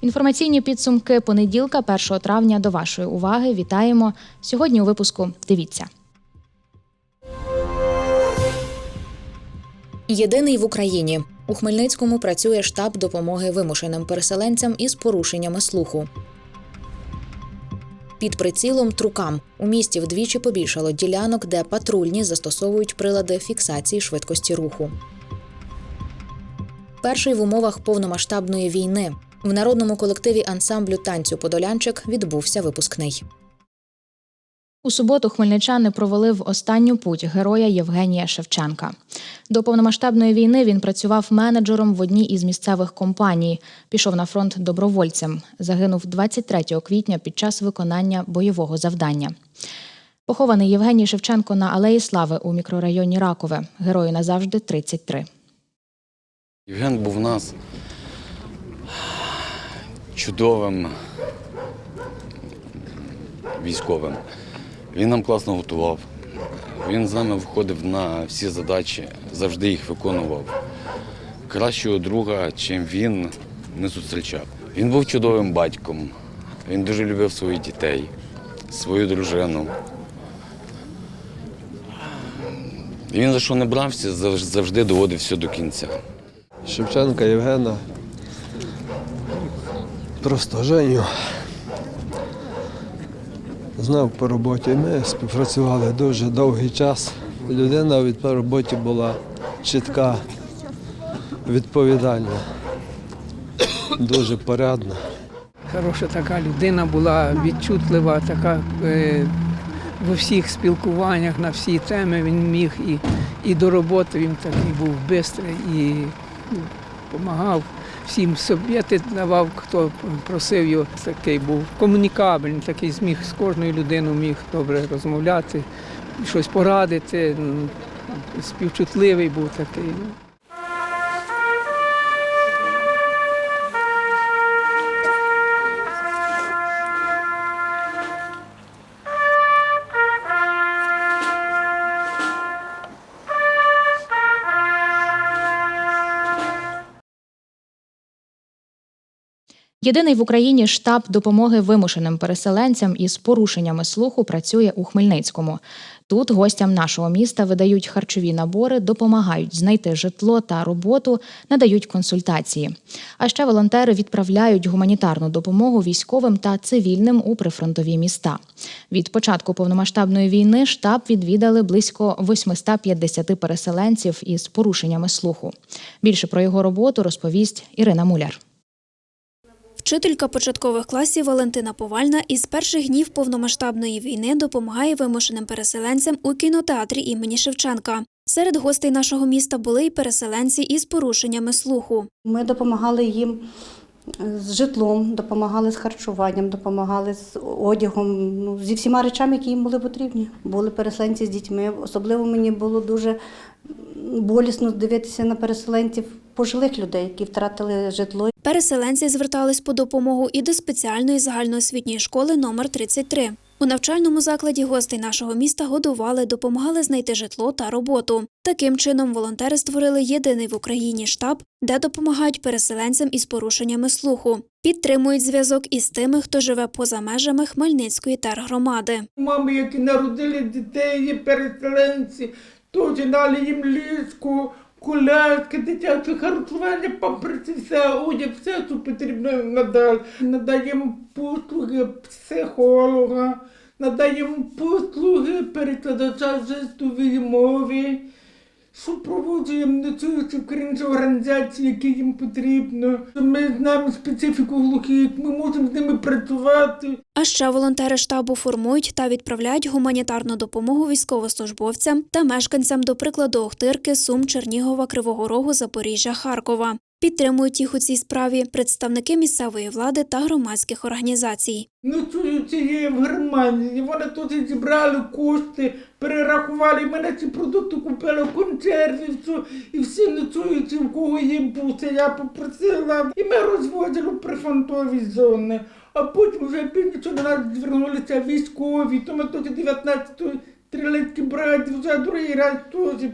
Інформаційні підсумки понеділка, 1 травня, до вашої уваги. Вітаємо сьогодні. У випуску дивіться. Єдиний в Україні у Хмельницькому працює штаб допомоги вимушеним переселенцям із порушеннями слуху. Під прицілом трукам у місті вдвічі побільшало ділянок, де патрульні застосовують прилади фіксації швидкості руху. Перший в умовах повномасштабної війни в народному колективі ансамблю танцю Подолянчик відбувся випускний. У суботу хмельничани провели в останню путь героя Євгенія Шевченка. До повномасштабної війни він працював менеджером в одній із місцевих компаній. Пішов на фронт добровольцем. Загинув 23 квітня під час виконання бойового завдання. Похований Євгеній Шевченко на Алеї Слави у мікрорайоні Ракове. Герою назавжди 33. Євген був у нас чудовим військовим. Він нам класно готував. Він з нами виходив на всі задачі, завжди їх виконував. Кращого друга, чим він, не зустрічав. Він був чудовим батьком. Він дуже любив своїх дітей, свою дружину. Він за що не брався, завжди доводив все до кінця. Шевченка Євгена. Просто Женю. Знав по роботі. Ми співпрацювали дуже довгий час. Людина від по роботі була чітка, відповідальна, дуже порядна. Хороша така людина була, відчутлива, така е, в усіх спілкуваннях на всі теми він міг і, і до роботи він такий був бистрий і допомагав всім совєти давав, хто просив його. Такий був комунікабельний, такий зміг з кожною людиною міг добре розмовляти, щось порадити. Співчутливий був такий. Єдиний в Україні штаб допомоги вимушеним переселенцям із порушеннями слуху працює у Хмельницькому. Тут гостям нашого міста видають харчові набори, допомагають знайти житло та роботу, надають консультації. А ще волонтери відправляють гуманітарну допомогу військовим та цивільним у прифронтові міста. Від початку повномасштабної війни штаб відвідали близько 850 переселенців із порушеннями слуху. Більше про його роботу розповість Ірина Муляр. Вчителька початкових класів Валентина Повальна із перших днів повномасштабної війни допомагає вимушеним переселенцям у кінотеатрі імені Шевченка. Серед гостей нашого міста були й переселенці із порушеннями слуху. Ми допомагали їм з житлом, допомагали з харчуванням, допомагали з одягом, ну, зі всіма речами, які їм були потрібні. Були переселенці з дітьми. Особливо мені було дуже болісно дивитися на переселенців пожилих людей, які втратили житло. Переселенці звертались по допомогу і до спеціальної загальноосвітньої школи номер 33. У навчальному закладі гостей нашого міста годували, допомагали знайти житло та роботу. Таким чином, волонтери створили єдиний в Україні штаб, де допомагають переселенцям із порушеннями слуху, підтримують зв'язок із тими, хто живе поза межами Хмельницької тергромади. Мами, які народили дітей, є переселенці, теж дали їм ліску, коляски, дитяче харчування, памперси, все, одяг, все, що потрібно надати. Надаємо послуги психолога, надаємо послуги перекладача жестової мови, супроводжуємо ночуючи українські організації, які їм потрібно. Ми знаємо специфіку глухих, ми можемо з ними працювати. А ще волонтери штабу формують та відправляють гуманітарну допомогу військовослужбовцям та мешканцям, до прикладу, Охтирки, Сум, Чернігова, Кривого Рогу, Запоріжжя, Харкова. Підтримують їх у цій справі представники місцевої влади та громадських організацій. Ночую цієї в Германії. Вони тут зібрали кошти, перерахували. Мене ці продукти купили, консерви, все. І всі ночують, в кого їм пусти. Я попросила. І ми розвозили в прифронтові зони. А потім вже північно до нас звернулися військові, то ми тут 19-ї стрілецькій бригаді вже другий раз теж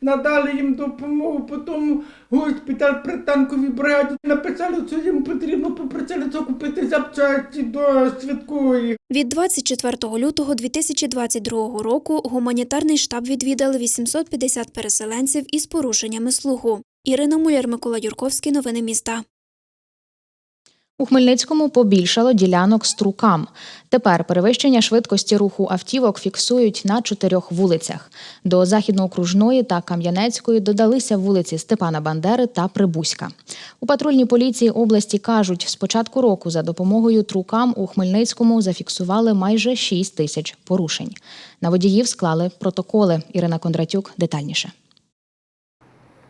надали їм допомогу. Потім госпіталь при танковій бригаді написали, що їм потрібно попросили закупити запчасті до святкової. Від 24 лютого 2022 року гуманітарний штаб відвідали 850 переселенців із порушеннями слуху. Ірина Муляр, Микола Юрковський. Новини міста. У Хмельницькому побільшало ділянок струкам. Тепер перевищення швидкості руху автівок фіксують на чотирьох вулицях. До західноокружної та Кам'янецької додалися вулиці Степана Бандери та Прибузька. У патрульній поліції області кажуть, з початку року за допомогою трукам у Хмельницькому зафіксували майже 6 тисяч порушень. На водіїв склали протоколи. Ірина Кондратюк детальніше.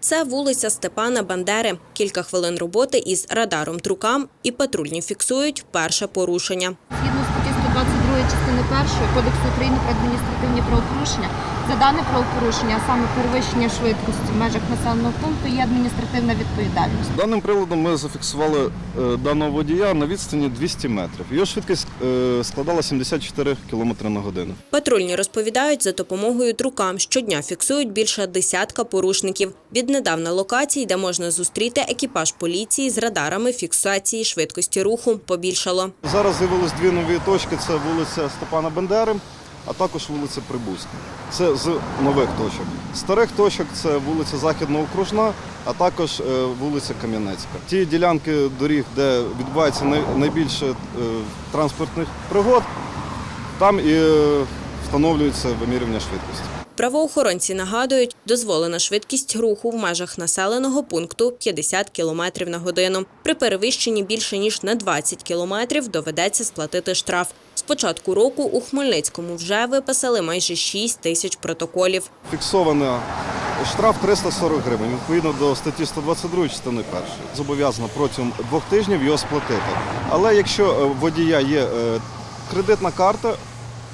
Це вулиця Степана Бандери. Кілька хвилин роботи із радаром трукам і патрульні фіксують перше порушення. Згідно статті 122 частини 1 Кодексу України про адміністративні правопорушення, за дане правопорушення, а саме перевищення швидкості в межах населеного пункту, є адміністративна відповідальність. Даним приладом ми зафіксували е, даного водія на відстані 200 метрів. Його швидкість е, складала 74 км на годину. Патрульні розповідають, за допомогою трукам щодня фіксують більше десятка порушників. Віднедавна локацій, де можна зустріти екіпаж поліції з радарами фіксації швидкості руху, побільшало. Зараз з'явились дві нові точки: це вулиця Степана Бендери, а також вулиця Прибузька. Це з нових точок. Старих точок це вулиця Західноокружна, а також е, вулиця Кам'янецька. Ті ділянки доріг, де відбувається найбільше е, транспортних пригод, там і е, встановлюється вимірювання швидкості. Правоохоронці нагадують, дозволена швидкість руху в межах населеного пункту 50 км на годину. При перевищенні більше ніж на 20 км доведеться сплатити штраф. З початку року у Хмельницькому вже виписали майже 6 тисяч протоколів. Фіксовано штраф 340 гривень відповідно до статті 122 частини 1. Зобов'язано протягом двох тижнів його сплатити. Але якщо е, водія є е, кредитна карта,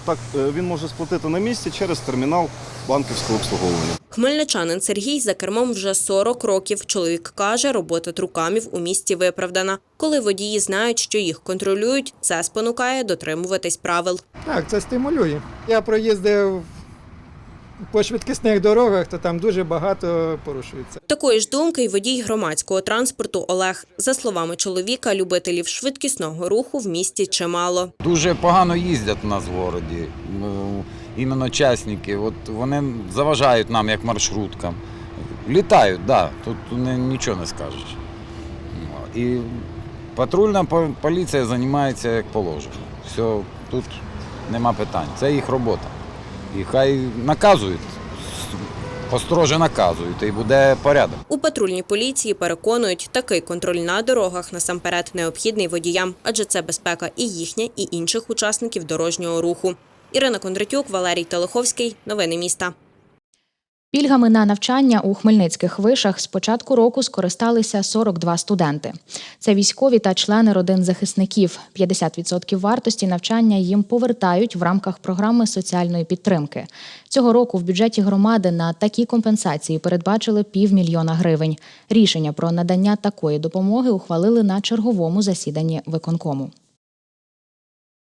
так е, він може сплатити на місці через термінал банківського обслуговування. Хмельничанин Сергій за кермом вже 40 років. Чоловік каже, робота трукамів у місті виправдана. Коли водії знають, що їх контролюють, це спонукає дотримуватись правил. Так, це стимулює. Я проїздив по швидкісних дорогах, то там дуже багато порушується. Такої ж думки й водій громадського транспорту Олег. За словами чоловіка, любителів швидкісного руху в місті чимало. Дуже погано їздять у нас в городі. Ну, Іменно частники. От вони заважають нам як маршруткам. Літають, так, да, тут нічого не скажеш. І патрульна по- поліція займається як положено. Все, тут нема питань. Це їх робота. І хай наказують, построже наказують, і буде порядок. У патрульній поліції переконують, такий контроль на дорогах насамперед необхідний водіям, адже це безпека і їхня, і інших учасників дорожнього руху. Ірина Кондратюк, Валерій Телеховський. Новини міста. Пільгами на навчання у хмельницьких вишах з початку року скористалися 42 студенти. Це військові та члени родин захисників. 50% вартості навчання їм повертають в рамках програми соціальної підтримки. Цього року в бюджеті громади на такі компенсації передбачили півмільйона гривень. Рішення про надання такої допомоги ухвалили на черговому засіданні виконкому.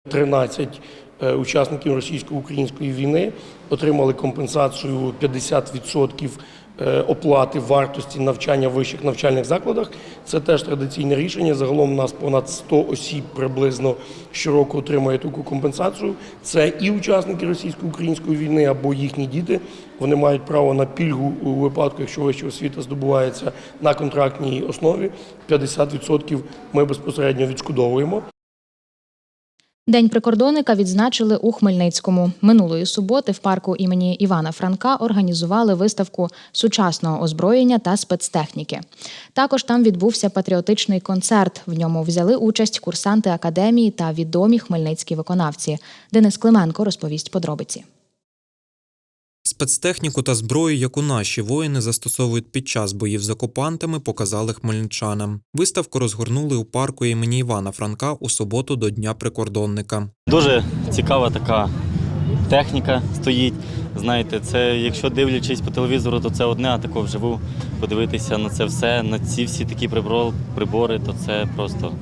13 е, учасників російсько-української війни отримали компенсацію 50% е, оплати вартості навчання в вищих навчальних закладах. Це теж традиційне рішення. Загалом у нас понад 100 осіб приблизно щороку отримує таку компенсацію. Це і учасники російсько-української війни або їхні діти. Вони мають право на пільгу у випадку, якщо вища освіта здобувається на контрактній основі. 50% ми безпосередньо відшкодовуємо. День прикордонника відзначили у Хмельницькому. Минулої суботи в парку імені Івана Франка організували виставку сучасного озброєння та спецтехніки. Також там відбувся патріотичний концерт. В ньому взяли участь курсанти академії та відомі хмельницькі виконавці. Денис Клименко розповість подробиці. Спецтехніку та зброю, яку наші воїни застосовують під час боїв з окупантами, показали хмельничанам. Виставку розгорнули у парку імені Івана Франка у суботу до Дня прикордонника. Дуже цікава така техніка стоїть. Знаєте, це якщо дивлячись по телевізору, то це одне, а тако вживу подивитися на це все, на ці всі такі прибори, то це просто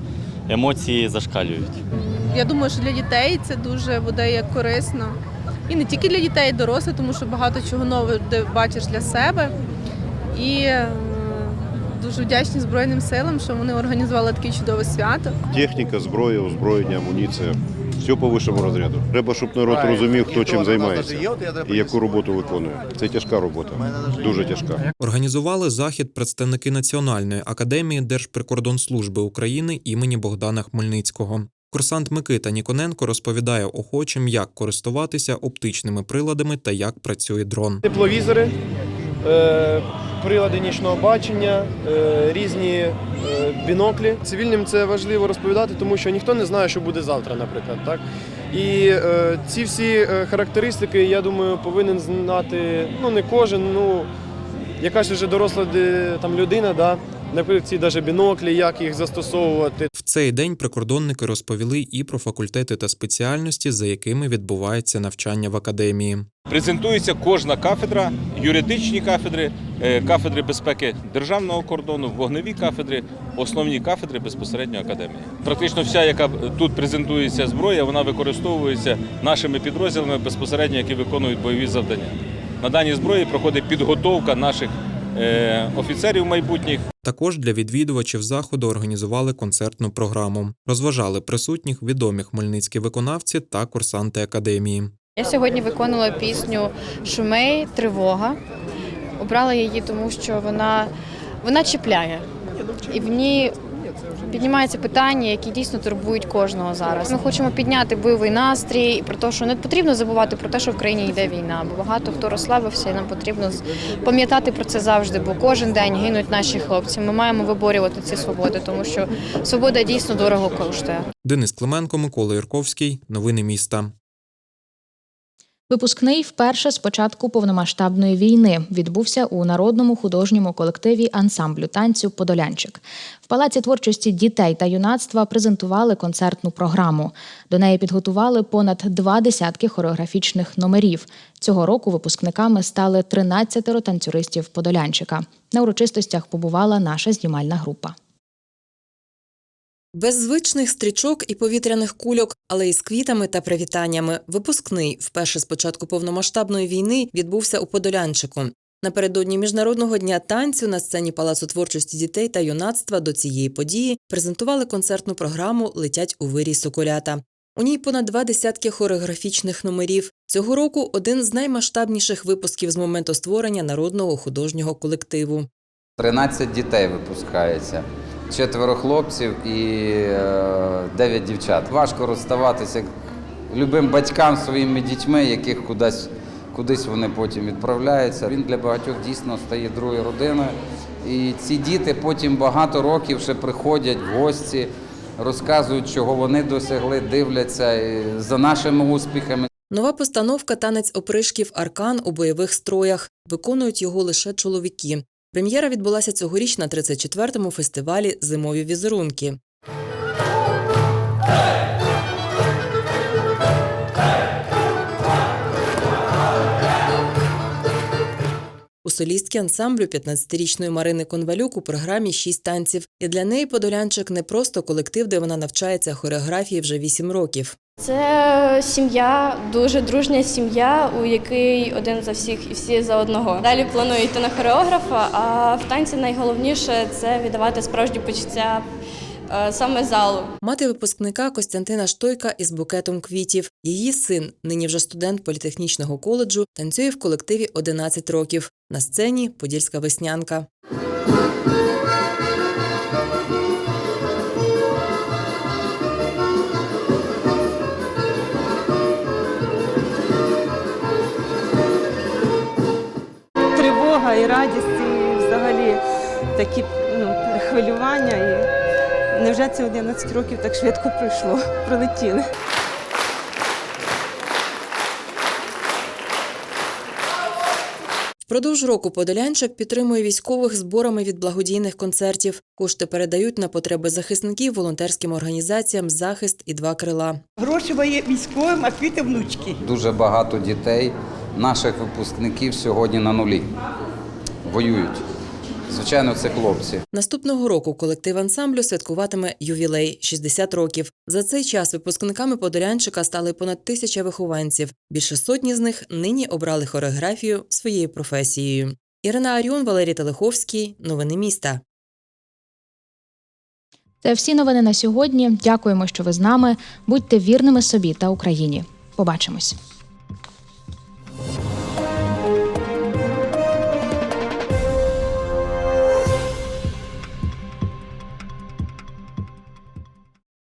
емоції зашкалюють. Я думаю, що для дітей це дуже буде як корисно. І не тільки для дітей, і дорослих, тому що багато чого нового бачиш для себе. І е, дуже вдячні Збройним силам, що вони організували таке чудове свято. Техніка, зброя, озброєння, амуніція. Все по вищому розряду. Треба, щоб народ розумів, хто чим займається і яку роботу виконує. Це тяжка робота, дуже тяжка. Організували захід представники Національної академії Держприкордонслужби України імені Богдана Хмельницького. Курсант Микита Ніконенко розповідає охочим, як користуватися оптичними приладами та як працює дрон. Тепловізори, е, прилади нічного бачення, е, різні е, біноклі. Цивільним це важливо розповідати, тому що ніхто не знає, що буде завтра, наприклад. Так? І ці всі характеристики, я думаю, повинен знати ну не кожен, ну якась вже доросла там людина, да? Наприклад, навіть біноклі, як їх застосовувати. В цей день прикордонники розповіли і про факультети та спеціальності, за якими відбувається навчання в академії. Презентується кожна кафедра, юридичні кафедри, е, кафедри безпеки державного кордону, вогневі кафедри, основні кафедри безпосередньо академії. Практично вся, яка тут презентується зброя, вона використовується нашими підрозділами безпосередньо, які виконують бойові завдання. На даній зброї проходить підготовка наших е, офіцерів майбутніх. Також для відвідувачів заходу організували концертну програму. Розважали присутніх відомі хмельницькі виконавці та курсанти академії. Я сьогодні виконувала пісню Шумей Тривога. Обрала її, тому що вона, вона чіпляє. І в ній піднімаються питання, які дійсно турбують кожного зараз. Ми хочемо підняти бойовий настрій і про те, що не потрібно забувати про те, що в країні йде війна, бо багато хто розслабився, і нам потрібно пам'ятати про це завжди, бо кожен день гинуть наші хлопці. Ми маємо виборювати ці свободи, тому що свобода дійсно дорого коштує. Денис Клименко, Микола Ярковський, Новини міста. Випускний вперше з початку повномасштабної війни відбувся у народному художньому колективі ансамблю танцю Подолянчик. В палаці творчості дітей та юнацтва презентували концертну програму. До неї підготували понад два десятки хореографічних номерів. Цього року випускниками стали 13 танцюристів Подолянчика. На урочистостях побувала наша знімальна група. Без звичних стрічок і повітряних кульок, але із квітами та привітаннями. Випускний вперше з початку повномасштабної війни відбувся у Подолянчику. Напередодні міжнародного дня танцю на сцені Палацу творчості дітей та юнацтва до цієї події презентували концертну програму Летять у вирій соколята. У ній понад два десятки хореографічних номерів. Цього року один з наймасштабніших випусків з моменту створення народного художнього колективу. 13 дітей випускається. Четверо хлопців і е, 9 дівчат. Важко розставатися любим батькам своїми дітьми, яких кудись, кудись вони потім відправляються. Він для багатьох дійсно стає другою родиною. І ці діти потім багато років ще приходять в гості, розказують, чого вони досягли, дивляться е, за нашими успіхами. Нова постановка танець опришків Аркан у бойових строях. Виконують його лише чоловіки. Прем'єра відбулася цьогоріч на 34-му фестивалі Зимові візерунки. Солістки ансамблю 15-річної Марини Конвалюк у програмі «Шість танців. І для неї Подолянчик не просто колектив, де вона навчається хореографії вже 8 років. Це сім'я, дуже дружня сім'я, у якій один за всіх і всі за одного. Далі планую йти на хореографа, а в танці найголовніше це віддавати справжні почуття саме залу. Мати випускника Костянтина Штойка із букетом квітів. Її син, нині вже студент політехнічного коледжу, танцює в колективі 11 років. На сцені Подільська веснянка. Тривога і радість, і взагалі такі ну, хвилювання. І невже це 11 років так швидко пройшло, пролетіли. Впродовж року Подолянчик підтримує військових зборами від благодійних концертів. Кошти передають на потреби захисників волонтерським організаціям Захист і два крила. Гроші мої військовим, а квіти внучки. Дуже багато дітей, наших випускників сьогодні на нулі. Воюють. Звичайно, це хлопці. Наступного року колектив ансамблю святкуватиме ювілей 60 років. За цей час випускниками Подолянчика стали понад тисяча вихованців. Більше сотні з них нині обрали хореографію своєю професією. Ірина Аріон, Валерій Телеховський. Новини міста. Це всі новини на сьогодні. Дякуємо, що ви з нами. Будьте вірними собі та Україні. Побачимось.